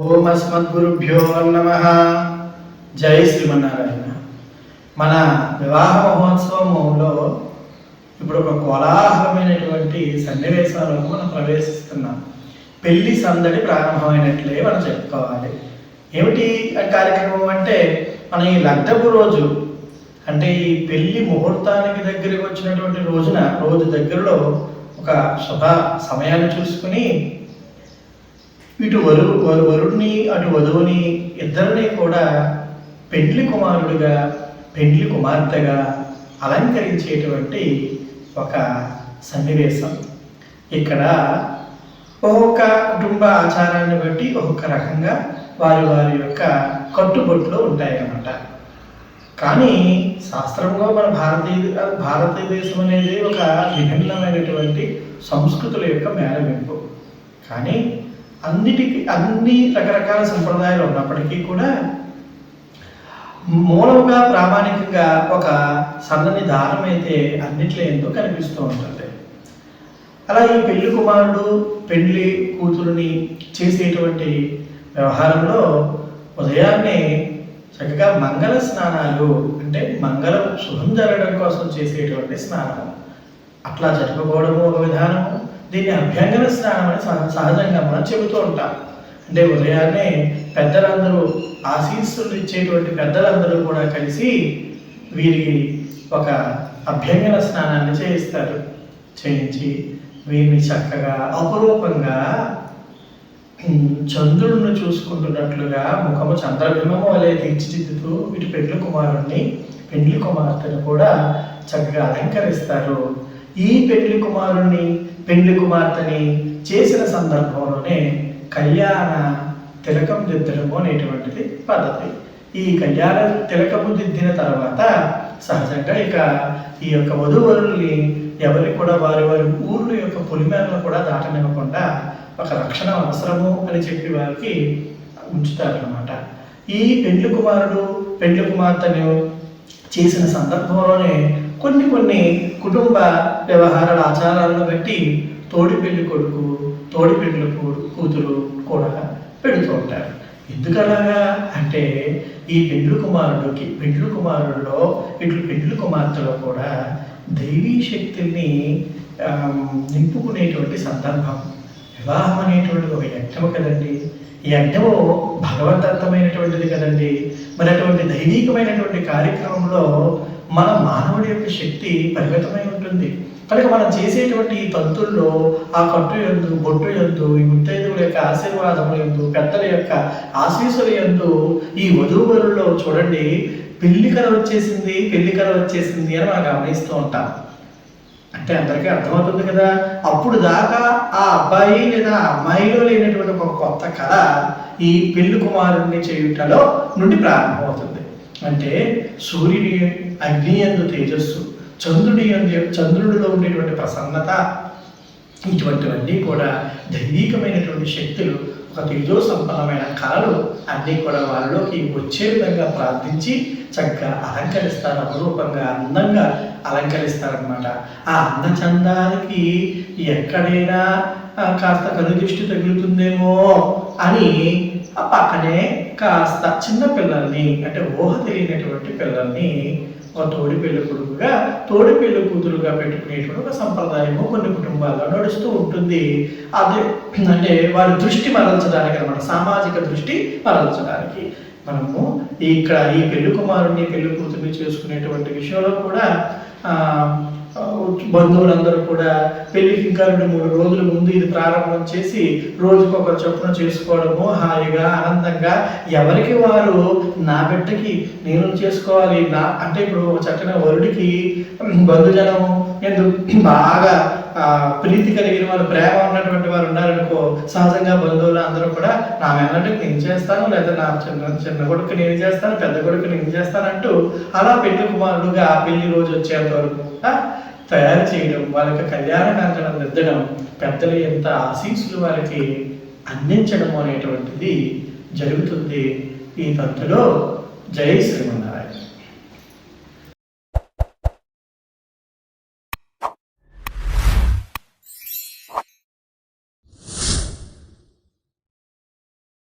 ఓం అస్మద్గురుభ్యో నమ. జై శ్రీమన్నారాయణ. మన వివాహ మహోత్సవంలో ఇప్పుడు ఒక కోలాహలమైనటువంటి సన్నివేశాలకు మనం ప్రవేశిస్తున్నాం. పెళ్ళి సందడి ప్రారంభమైనట్లే మనం చెప్పుకోవాలి. ఏమిటి కార్యక్రమం అంటే? మన ఈ లగ్నపు రోజు అంటే ఈ పెళ్ళి ముహూర్తానికి దగ్గరికి వచ్చినటువంటి రోజున రోజు దగ్గరలో ఒక శుభ సమయాన్ని చూసుకుని ఇటు వరు వరు వరుడిని అటు వధువుని ఇద్దరిని కూడా పెండ్లి కుమారుడిగా పెండ్లి కుమార్తెగా అలంకరించేటువంటి ఒక సన్నివేశం. ఇక్కడ ఒక్కొక్క కుటుంబ ఆచారాన్ని బట్టి ఒక్కొక్క రకంగా వారి వారి యొక్క కట్టుబొట్లు ఉంటాయన్నమాట. కానీ శాస్త్రంలో మన భారతీయ భారతదేశం అనేది ఒక విభిన్నమైనటువంటి సంస్కృతుల యొక్క మేళవింపు. కానీ అన్నిటికీ అన్ని రకరకాల సంప్రదాయాలు ఉన్నప్పటికీ కూడా మూలముగా ప్రామాణికంగా ఒక సన్నని దారం అయితే అన్నిట్లో ఎంతో కనిపిస్తూ ఉంటుంది? అలా ఈ పెళ్ళి కుమారుడు పెళ్ళి కూతురుని చేసేటువంటి వ్యవహారంలో ఉదయాన్నే చక్కగా మంగళ స్నానాలు అంటే మంగళం శుభం జరగడం కోసం చేసేటువంటి స్నానము. అట్లా జరుపుకోవడము ఒక విధానము. దీన్ని అభ్యంగన స్నానం అని సహ- సహజంగా మనం చెబుతూ ఉంటాం. అంటే ఉదయాన్నే పెద్దలందరూ ఆశీస్సులు ఇచ్చేటువంటి పెద్దలందరూ కూడా కలిసి వీరికి ఒక అభ్యంగన స్నానాన్ని చేయిస్తారు. చేయించి వీరిని చక్కగా అపురూపంగా చంద్రుడిని చూసుకుంటున్నట్లుగా ముఖము చంద్రబింబము వలె తీర్చిదిద్దుతూ ఇటు పెండ్లు కుమారుణ్ణి పెండ్లి కుమార్తెను కూడా చక్కగా అలంకరిస్తారు. ఈ పెండ్లి కుమారుణ్ణి పెండ్లి కుమార్తెని చేసిన సందర్భంలోనే కళ్యాణ తిలకం దిద్దడము అనేటువంటిది పద్ధతి. ఈ కళ్యాణ తిలకము దిద్దిన తర్వాత సహజంగా ఇక ఈ యొక్క వధువరుల్ని ఎవరి కూడా వారి వారి ఊర్ల యొక్క పొలిమేరలను కూడా దాటనివ్వకుండా ఒక రక్షణ అవసరము అని చెప్పి వారికి ఉంచుతారనమాట ఈ పెండ్లి కుమారుడు పెండ్లి కుమార్తెను చేసిన సందర్భంలోనే కొన్ని కొన్ని కుటుంబ వ్యవహారాల ఆచారాలను బట్టి తోడి పెళ్ళి కొడుకు తోడి పెళ్ళి కూతురు కూడా పెడుతూ ఉంటారు. ఎందుకలాగా అంటే ఈ పెండ్లు కుమారుడికి పెండ్లు కుమారుల్లో ఇట్లు పెండ్లు కుమార్తెలో కూడా దైవీ శక్తుల్ని నింపుకునేటువంటి సందర్భం. వివాహం అనేటువంటిది ఒక యజ్ఞము కదండి. ఈ యజ్ఞము భగవద్దత్తమైనటువంటిది కదండి. మరి అటువంటి దైవీకమైనటువంటి కార్యక్రమంలో మన మానవుడి యొక్క శక్తి పరిమితమై ఉంటుంది. కనుక మనం చేసేటువంటి ఈ పంతుల్లో ఆ కట్టు ఎందు బొట్టు ఎందు ఈ ముత్తైదువుల యొక్క ఆశీర్వాదముల ఎందు పెద్దల యొక్క ఆశీస్సుల ఎందు ఈ వధూవరుల్లో చూడండి పెళ్ళి కల వచ్చేసింది పెళ్ళి కళ వచ్చేసింది అని మనం గమనిస్తూ ఉంటాం. అంటే అందరికీ అర్థమవుతుంది కదా అప్పుడు దాకా ఆ అబ్బాయి లేదా అమ్మాయిలో లేనటువంటి ఒక కొత్త కళ ఈ పెళ్ళి కుమారుణ్ణి చేయుటలో నుండి ప్రారంభమవుతుంది. అంటే సూర్యుని అగ్ని ఎందు తేజస్సు చంద్రుడి అందు చంద్రుడిలో ఉండేటువంటి ప్రసన్నత ఇటువంటివన్నీ కూడా దైవికమైనటువంటి శక్తులు ఒక తేజో సంపన్నమైన కళలు అన్నీ కూడా వారిలోకి వచ్చే విధంగా ప్రార్థించి చక్కగా అలంకరిస్తారు అనురూపంగా అందంగా అలంకరిస్తారనమాట ఆ అందచందానికి ఎక్కడైనా కాస్త కనుదృష్టి తగులుతుందేమో అని పక్కనే కాస్త చిన్న పిల్లల్ని అంటే ఊహ తెలియనటువంటి పిల్లల్ని ఒక తోడి పెళ్ళి కొడుకుగా తోడి పెళ్ళి కూతురుగా పెట్టుకునేటువంటి ఒక సంప్రదాయము కొన్ని కుటుంబాల్లో నడుస్తూ ఉంటుంది. అది అంటే వారి దృష్టి మరల్చడానికి అనమాట సామాజిక దృష్టి మరల్చడానికి. మనము ఇక్కడ ఈ పెళ్ళి కుమారుణ్ణి పెళ్ళి కూతుర్ని చేసుకునేటువంటి విషయంలో కూడా బంధువులందరూ కూడా పెళ్ళికి ఇంకా రెండు మూడు రోజుల ముందు ఇది ప్రారంభం చేసి రోజుకు ఒక చొప్పున చేసుకోవడము హాయిగా ఆనందంగా. ఎవరికి వారు నా బిడ్డకి నేను చేసుకోవాలి నా అంటే ఇప్పుడు చక్కని వరుడికి బంధుజనము ఎందుకు బాగా ప్రీతి కలిగిన వారు ప్రేమ ఉన్నటువంటి వారు ఉన్నారనుకో సహజంగా బంధువులు అందరూ కూడా నా మేనటి నేను చేస్తాను? లేదా నా చిన్న చిన్న కొడుకు నేను చేస్తాను? పెద్ద కొడుకు నేను చేస్తానంటూ అలా పెళ్ళి కుమారుడుగా పెళ్ళి రోజు వచ్చేంత వరకు తయారు చేయడం వాళ్ళకి కళ్యాణ కాంచడం దిద్దడం పెద్దలు ఎంత ఆశీస్సులు వారికి అందించడం అనేటువంటిది జరుగుతుంది ఈ తంతులో. జై శ్రీమన్నారాయణ.